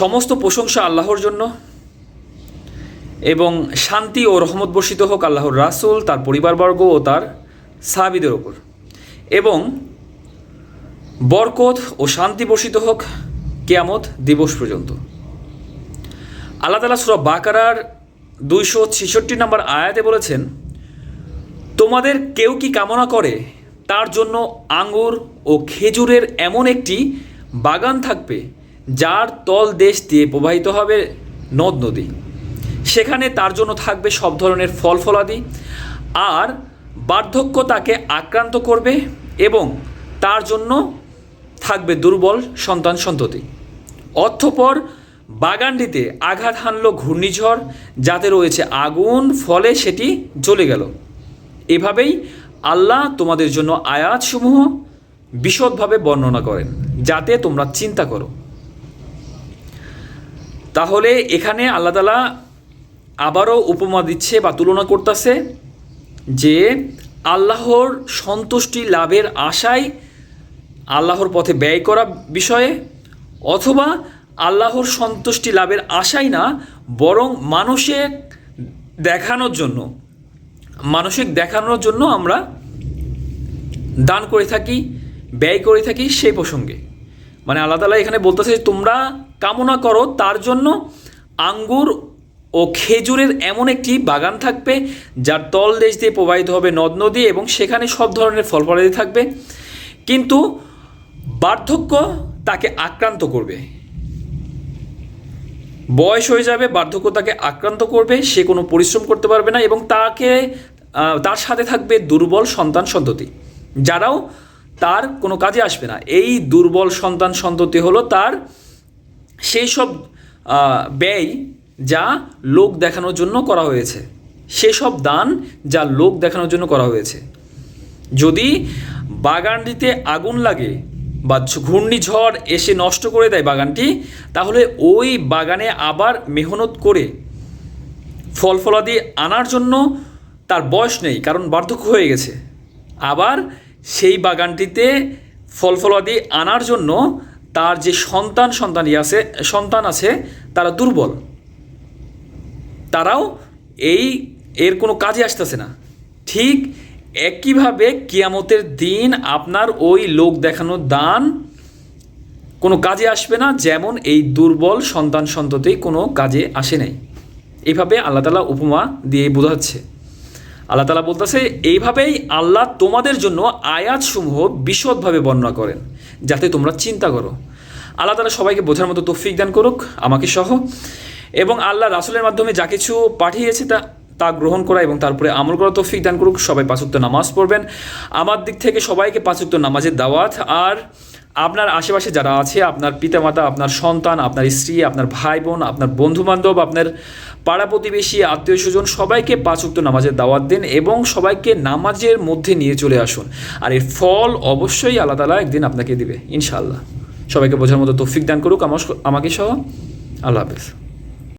সমস্ত প্রশংসা আল্লাহর জন্য এবং শান্তি ও রহমত বর্ষিত হোক আল্লাহর রাসূল, তার পরিবারবর্গ ও তার সাহাবিদের ওপর এবং বরকত ও শান্তি বর্ষিত হোক কেয়ামত দিবস পর্যন্ত। আল্লাহ তালা সুরা বাকারার দুইশো ছেষট্টি নম্বর আয়াতে বলেছেন, তোমাদের কেউ কি কামনা করে, তার জন্য আঙ্গুর ও খেজুরের এমন একটি বাগান থাকবে যার তল দেশ দিয়ে প্রবাহিত হবে নদ নদী। সেখানে তার জন্য থাকবে সব ধরনের ফল ফলাদি, আর বার্ধক্য তাকে আক্রান্ত করবে এবং তার জন্য থাকবে দুর্বল সন্তান সন্ততি। অর্থপর বাগানটিতে আঘাত হানল ঘূর্ণিঝড়, যাতে রয়েছে আগুন, ফলে সেটি জ্বলে গেল। এভাবেই আল্লাহ তোমাদের জন্য আয়াতসমূহ বিশদভাবে বর্ণনা করেন, যাতে তোমরা চিন্তা করো। তাহলে এখানে আল্লাহ তালা আবারও উপমা দিচ্ছে বা তুলনা করতেছে যে আল্লাহর সন্তুষ্টি লাভের আশায় আল্লাহর পথে ব্যয় করা বিষয়ে অথবা আল্লাহর সন্তুষ্টি লাভের আশাই না, বরং মানুষের দেখানোর জন্য মানসিক দেখানোর জন্য আমরা দান করে থাকি, ব্যয় করে থাকি সেই প্রসঙ্গে। মানে আল্লাহ তালা এখানে বলতেছে তোমরা কামনা করো, তার জন্য আঙ্গুর ও খেজুরের এমন একটি বাগান থাকবে, যার তল দেশ দিয়ে প্রবাহিত হবে নদ নদী এবং সেখানে সব ধরনের ফল ফলাদি থাকবে। কিন্তু বার্ধক্য তাকে আক্রান্ত করবে। বয়স হয়ে যাবে, বার্ধক্য তাকে আক্রান্ত করবে, সে কোনো পরিশ্রম করতে পারবে না এবং তাকে তার সাথে থাকবে দুর্বল সন্তান সন্ততি, যারাও তার কোনো কাজে আসবে না। এই দুর্বল সন্তান সন্ততি হলো তার সেই সব ব্যয় যা লোক দেখানোর জন্য করা হয়েছে। সেসব দান যা লোক দেখানোর জন্য করা হয়েছে। যদি বাগানটিতে আগুন লাগে বা ঘূর্ণিঝড় এসে নষ্ট করে দেয় বাগানটি, তাহলে ওই বাগানে আবার মেহনত করে ফল ফলাদি আনার জন্য তার বয়স নেই, কারণ বার্ধক্য হয়ে গেছে। আবার সেই বাগানটিতে ফল আনার জন্য তার যে সন্তান সন্তানই আছে, সন্তান আছে, তারা দুর্বল। তারাও এই, এর কোনো কাজে আসতেছে না। ঠিক একইভাবে কিয়ামতের দিন আপনার ওই লোক দেখানো দান কোনো কাজে আসবে না, যেমন এই দুর্বল সন্তান সন্ততি কোনো কাজে আসে নাই। এইভাবে আল্লাহ তালা উপমা দিয়ে বোঝাচ্ছে। আল্লাহ তালা বলতেছে, এইভাবেই আল্লাহ তোমাদের জন্য আয়াতসমূহ বিশদভাবে বর্ণনা করেন, যাতে তোমরা চিন্তা করো। আল্লাহ তালা সবাইকে বোঝার মতো তৌফিক দান করুক, আমাকে সহ। এবং আল্লাহ রাসুলের মাধ্যমে যা কিছু পাঠিয়েছে তা তা গ্রহণ করা এবং তারপরে আমল করা তৌফিক দান করুক। সবাই পাঁচুক্ত নামাজ পড়বেন। আমার দিক থেকে সবাইকে পাঁচুক্ত নামাজের দাওয়াত। আর আপনার আশেপাশে যারা আছে, আপনার পিতামাতা, আপনার সন্তান, আপনার স্ত্রী, আপনার ভাই বোন আপনার বন্ধুবান্ধব, আপনার পাড়া প্রতিবেশী, আত্মীয় স্বজন, সবাইকে পাঁচুক্ত নামাজের দাওয়াত দিন এবং সবাইকে নামাজের মধ্যে নিয়ে চলে আসুন। আর এর ফল অবশ্যই আল্লাহ তালা একদিন আপনাকে দিবে ইনশাল্লাহ সবাইকে বোঝার মতো তৌফিক দান করুক আমাকে সহ। আল্লাহ হাফেজ।